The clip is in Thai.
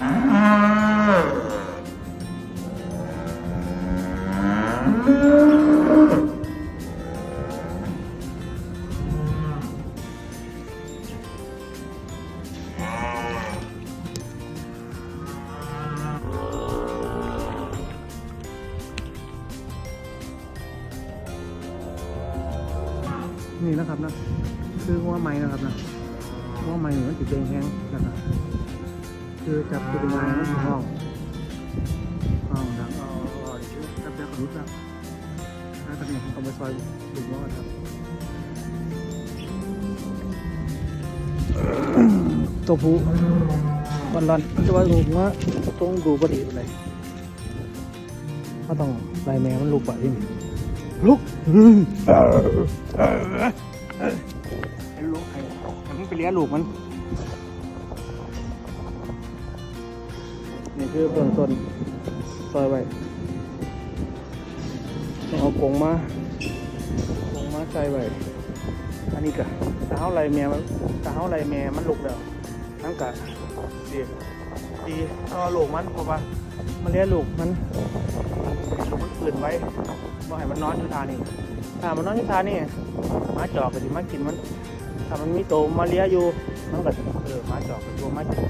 นี่นะครับนะ คือว่าไม้นะครับนะว่าไม้มือนติดแดงแห้งนะครับ คือจับตัวเป็นไม้มันสิห้องห้องดังอ๋ออ๋อเดี๋ยวจับจับรู้จักนะตอนนี้ผมเอาไปซอยดึงหัวกันครับตัวผู้วันรันจะว่าลูกว่าต้องดูบดีอะไรก็ต้องไล่แม่มันลุกปะที่นี่ลุกไอ้ลูกไอ้ไอ้มันไปเลี้ยงลูกมัน คือเบื้องต้นซอยไว้ต้องเอากงมากงมาใส่ไว้อันนี้ก็ถ้าเฮาไล่แม่มันถ้าเฮาไล่แม่มันลุกแล้วนั่นก็ดีดีก็ลูกมันเพราะว่ามันเลี้ยงลูกมันลูกมันปืนไว้บ่ให้มันนอนอยู่ทานี่ถ้ามันนอนอยู่ทานี่มาจอกก็สิมากินมัน ถ้ามันมีโตมาเลี้ยอยู่มันก็เออมาจอกก็ตัวมากิน